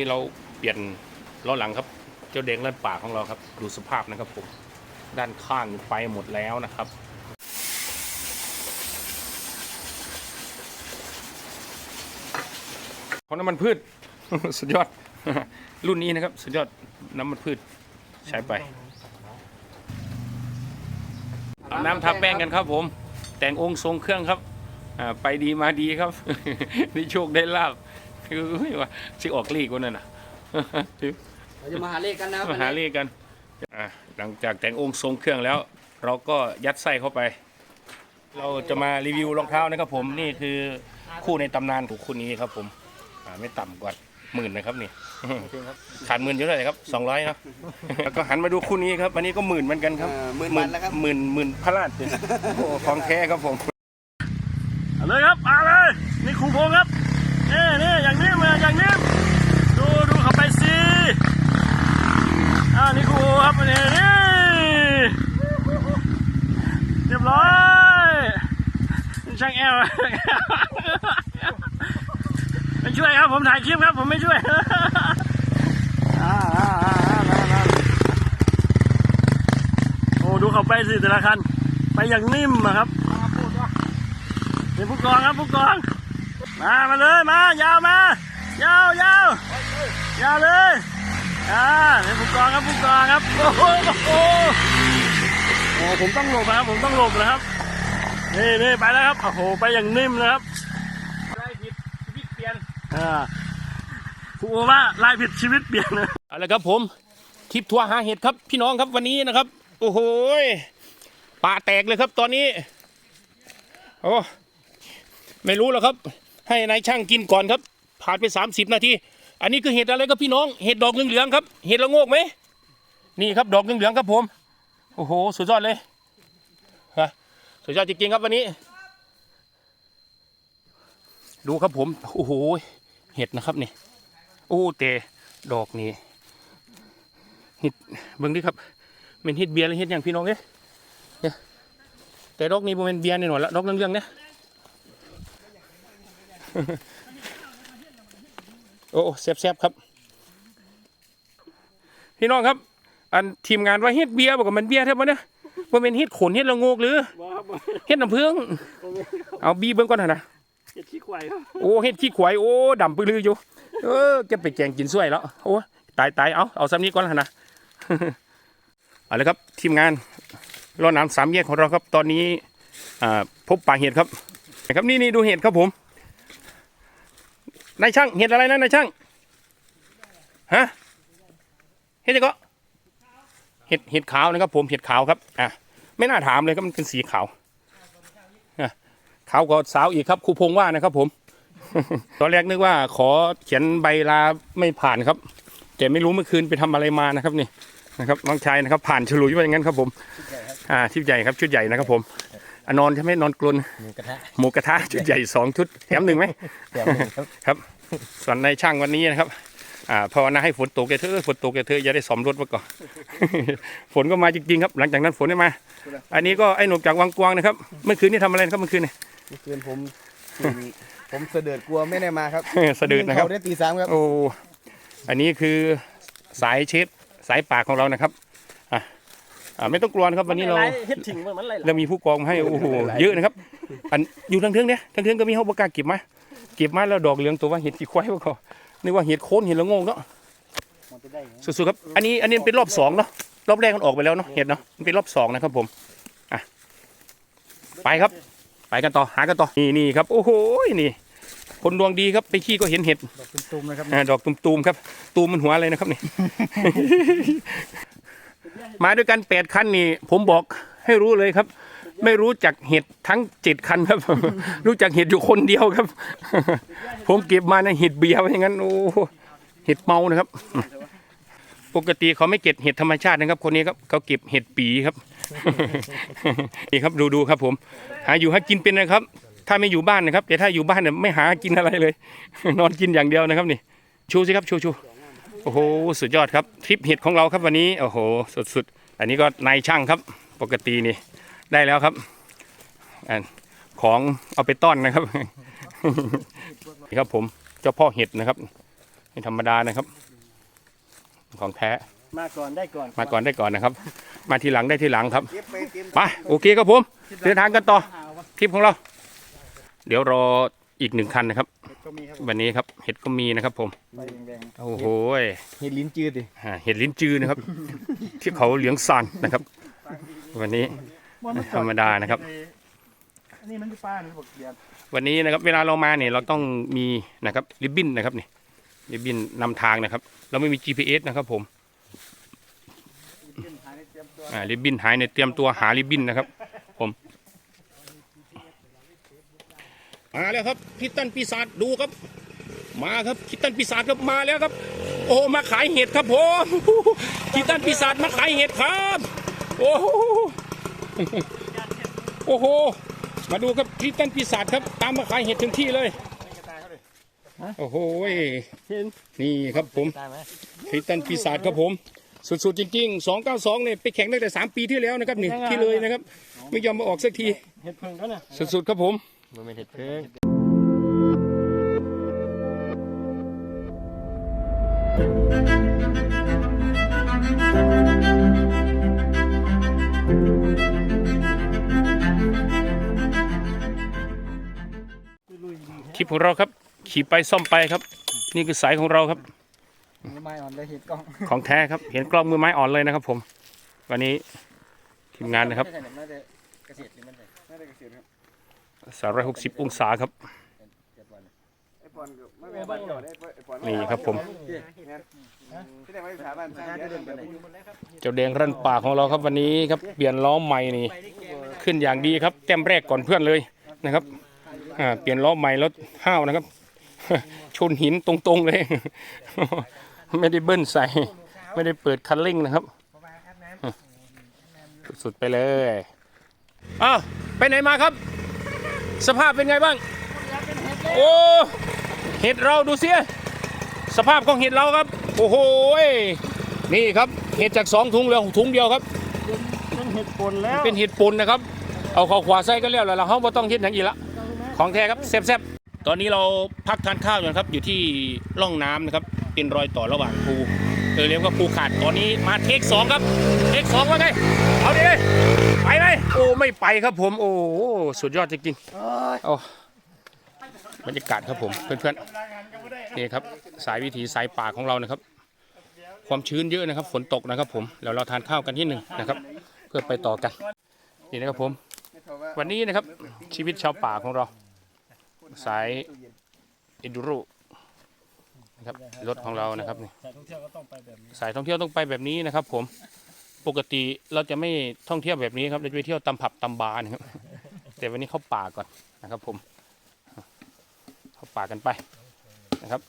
นี้เราเปลี่ยนล้อหลังครับ เจ้าแดงเล่นป่าของเราครับ ดูสภาพนะครับผม ด้านข้างไปหมดแล้วนะครับของน้ำมันพืช สุดยอด รุ่นนี้นะครับ สุดยอดน้ำมันพืชใช้ไปอาน้ำทาแป้งกันครับผม แต่งองค์ทรงเครื่องครับ ไปดีมาดีครับนี่โชคได้ลาบ คือว่าสิออกเลขวันนั้นนะเราจะมาหาเลขกันนะครับมาหาเลขกันอะหลังจากแต่งองค์ทรงเครื่องแล้ว เราก็ยัดไส้เข้าไป เราจะมารีวิวรองเท้านะครับผมนี่คือคู่ในตำนานของคู่นี้ครับผมอ่าไม่ต่ำกว่าหมื่นนะครับนี่ขาดหมื่นเยอะเลยครับสองร้อยเนาะแล้วก็หันมาดูคู่นี้ครับวันนี้ก็หมื่นเหมือนกันครับเอ่อหมื่นแล้วครับหมื่นหมื่นพระราชเลยโอ้ของแท้ครับผมเอาเลยครับมาเลยนี่ครูพงครับ นี่นี่อย่างนี้มาอย่างนี้ดูดูเขาไปสิอ่านี่ครูครับนี่นี่เรียบร้อยช่างแอลไม่ช่วยครับผมถ่ายคลิปครับผมไม่ช่วยโอ้ดูเขาไปสิแต่ละคันไปอย่างนิ่มอะครับเป็นผู้กองครับผู้กอง มามาเลยมายาวมายาวยาวยาวเลยอ่าเป็นผู้กองครับผู้กองครับโอ้โหโอ้โหโอ้ผมต้องหลบนะครับผมต้องหลบนะครับนี่นี่ไปแล้วครับโอ้โหไปอย่างนิ่มนะครับไล่ผิดชีวิตเปลี่ยนอ่าครูโอว่าลายผิดชีวิตเปลี่ยนนะเอาละครับผมคลิปทัวร์หาเห็ดครับพี่น้องครับวันนี้นะครับ โอ้โหยป่าแตกเลยครับตอนนี้โอ้ไม่รู้แล้วครับ ให้นายช่างกินก่อนครับผ่านไป 30 นาที อันนี้คือเห็ดอะไรครับพี่น้อง เห็ดดอกเหลืองๆครับ เห็ดละโงกไหม นี่ครับดอกเหลืองๆครับผม โอ้โห สุดยอดเลยฮะสุดยอดจริงๆครับวันนี้ ดูครับผม โอ้โห เห็ดนะครับนี่ โอ้แต่ดอกนี่เห็ดเบิ่งดิครับเป็นเห็ดเบียร์หรือเห็ดอย่างพี่น้องเนี่ยแต่ดอกนี้เป็นเบียร์แน่นอนละดอกเรื่องๆเนี่ย โอ้แซ่บๆครับ พี่น้องครับ อันทีมงานว่าเฮ็ดเบียร์บอกว่ามันเบียร์แท้บ่เนี่ยว่าเป็นเฮ็ดขนเฮ็ดละโงกหรือเฮ็ดน้ำผึ้งเอาบีเบิ่งก่อนเถอะนะเจ็ดขี้ควายครับโอ้เฮ็ดขี้ขวายโอ้ดำปื้อลืออยู่เออเก็บไปแกงกินสวยแล้วโอ้ตายตายเอาเอาซ้ำนี้ก่อนแล้วนะเอาเลยครับทีมงานรอน้ำสามแยกของเราครับ ตอนนี้อ่าพบป่าเห็ดครับนะครับนี่นี่ดูเห็ดครับผม นายช่างเห็ดอะไรนะนายช่างฮะเห็ดอะไรก็เห็ดเห็ดขาวนะครับ ผมเห็ดขาวครับอะไม่น่าถามเลยครับมันเป็นสีขาวอะขาวกว่าสาวอีกครับครูพงษ์ว่านะครับ ผม ตอนแรกนึกว่า ขอเขียนใบลาไม่ผ่านครับแต่ไม่รู้เมื่อคืนไปทำอะไรมานะครับนี่นะครับน้องชายนะครับ ผ่านฉลุยไปอย่างนั้นครับผม อ่าชุดใหญ่ครับชุดใหญ่นะครับผม นอนใช่ไหมนอนกลนหมูกระทะหมูกระทะชุดใหญ่สองชุดแถมหนึ่งไหมเดี๋ยวครับครับ ส่วนในช่างวันนี้นะครับอ่าภาวนาให้ฝนตกแกเถอะฝนตกแกเถอะอย่าได้สอมรถมาก่อนฝนก็มาจริงๆครับ หลังจากนั้นฝนได้มา อันนี้ก็ไอ้หนุ่มจากวังกวางนะครับเมื่อคืนนี่ทำอะไรนะครับเมื่อคืนนี่เมื่อคืนผมผมเสด็จกลัวไม่ได้มาครับสะดืดนะครับเขาได้ตีสามครับโอ้อันนี้คือสายเชฟสายปากของเรานะครับอะ อ่าไม่ต้องกลัวนะครับวันนี้เราเฮ็ดถิงมันมันไรเรามีผู้กองมาให้โอ้โหเยอะนะครับ อันอยู่ทางเทิงเนี่ยทางเทิงก็มีเขาประกล้าศเก็บมาเก็บมาแล้วดอกเหลืองตัวว่าเห็ดขี้ควายว่าก็นึกว่าเห็ดโคนเห็ดละโงงเนาะสุดๆครับอันนี้อันนี้เป็นรอบสองเนาะรอบแรกมันออกไปแล้วเนาะเห็ดเนาะมันเป็นรอบสองนะครับผมอะไปครับ ไปกันต่อหากันต่อนี่นี่ครับ โอ้โหนี่คนดวงดีครับไปขี้ก็เห็นเห็ดเป็นตุ่มนะครับอ่าดอกตุ่มๆครับ ตูมมันหัวอะไรนะครับนี่ มาด้วยกันแปดคันนี่ ผมบอกให้รู้เลยครับ ไม่รู้จักเห็ดทั้งเจ็ดคันครับ รู้จักเห็ดอยู่คนเดียวครับ ผมเก็บมาในเห็ดเบียร์ไว้อย่างนั้นโอ้เห็ดเมานะครับ ปกติเขาไม่เก็บเห็ดธรรมชาตินะครับ คนนี้ครับเขาเก็บเห็ดปีครับนี่ครับดูดูครับ ผม หาอยู่หากินเป็นนะครับ ถ้าไม่อยู่บ้านนะครับแต่ถ้าอยู่บ้านเนี่ยไม่หากินอะไรเลย นอนกินอย่างเดียวนะครับนี่ชูสิครับชูชู โอ้โหสุดยอดครับทริปเห็ดของเราครับวันนี้โอ้โหสุดๆอันนี้ก็นายช่างครับ ปกตินี่ได้แล้วครับอันของเอาไปต้อนนะครับนี่ครับผมเจ้าพ่อเห็ดนะครับไม่ธรรมดานะครับ ของแท้มาก่อนได้ก่อนมาก่อนได้ก่อนนะครับ มาทีหลังได้ทีหลังครับเก็บไปเต็มไปโอเคครับผมเดินทางกันต่อทริปของเรา เดี๋ยวรออีกหนึ่งคันนะครับ ก็มีครับวันนี้ครับเห็ดก็มีนะครับ ผมไฟแดงโอ้โหยเห็ดลิ้นจืดดิอ่าเห็ดลิ้นจือนะครับ ที่เขาเหลียงซานนะครับ วันนี้ๆมันธรรมดานะครับ อันนี้มันคือป้าหรือบอกเกียร์วันนี้นะครับเวลาเรามาเนี่ยเราต้องมีนะครับริบบิ้นนะครับนี่ริบบิ้นนำทางนะครับ เราไม่มี GPS นะครับ ผมขึ้นหายในเตรียมตัวอ่าริบบิ้นหายในเตรียมตัวหาริบบิ้นนะครับ ผม มาแล้วครับคิตตันปีศาจดูครับ มาครับคิตตันปีศาจครับมาแล้วครับ โอ้มาขายเห็ดครับผมคิตตันปีศาจมาขายเห็ดครับ โอ้โหโอ้โหมาดูครับคิตตันปีศาจครับ ตามมาขายเห็ดถึงที่เลยโอ้โหเห็นนี่ครับผมตายไหมคิตตันปีศาจครับผมสุดๆจริงๆ 292เนี่ยไปแข่งตั้งแต่ 3 ปีที่แล้วนะครับนี่ที่เลยนะครับ ไม่ยอมมาออกสักทีเห็ดเพิ่งแล้วนะสุดๆครับผม มันเป็นเห็ดเพิ่งคลิปของเราครับ ขี่ไปซ่อมไปครับ นี่คือสายของเราครับไม้อ่อนเลยเห็ดกล้องของแท้ครับ เห็นกล้องมือไม้อ่อนเลยนะครับผม วันนี้ทีมงานนะครับไม่ใช่น่าจะเกษตรหรือมันใช่น่าจะเกษตรครับ สามร้อยหกสิบองศาครับ นี่ครับผม เจ้าแดงรันป่าของเราครับวันนี้ครับเปลี่ยนล้อใหม่นี่ขึ้นอย่างดีครับแต้มแรกก่อนเพื่อนเลยนะครับอ่าเปลี่ยนล้อใหม่แล้วห้าวนะครับ ชนหินตรงๆเลย ไม่ได้เบิ้ลใส่ ไม่ได้เปิดคันเร่งนะครับ สุดๆไปเลยอ้าวไปไหนมาครับ สภาพเป็นไงบ้าง โอ้ เห็ดเราดูเสีย สภาพของเห็ดเราครับ โอ้โหยนี่ครับ เห็ดจากสองถุงเหลือถุงเดียวครับ เป็นเห็ดปนแล้ว เป็นเห็ดปุ่นนะครับ เอาเข้าขวาใส่ก็แล้วแล้วเราเขาบ่ต้องเห็ดอย่างอีกละ ของแท้ครับแซ่บๆ ตอนนี้เราพักทานข้าวอยู่นะครับ อยู่ที่ร่องน้ำนะครับ เป็นรอยต่อระหว่างภูเออเรียกว่าภูขาดตอนนี้มาเทคสองครับเทคสองว่าไงเอาดิไปไหมโอ้ไม่ไปครับผม โอ้โหสุดยอดจริงๆโอ้บรรยากาศครับผมเพื่อนๆนี่ครับ สายวิถีสายป่าของเรานะครับ ความชื้นเยอะนะครับ ฝนตกนะครับ ผมแล้วเราทานข้าวกันที่หนึ่งนะครับ เพื่อไปต่อกันนี่นะครับผม วันนี้นะครับชีวิตชาวป่าของเรา สายเอดูโร นะครับรถของเรานะครับนี่สายท่องเที่ยวก็ต้องไปแบบนี้สายท่องเที่ยวต้องไปแบบนี้นะครับ ผมปกติเราจะไม่ท่องเที่ยวแบบนี้ครับเราจะไปเที่ยวตำผับตำบาร์นะครับ แต่วันนี้เข้าป่าก่อนนะครับ ผมเข้าป่ากันไปนะครับ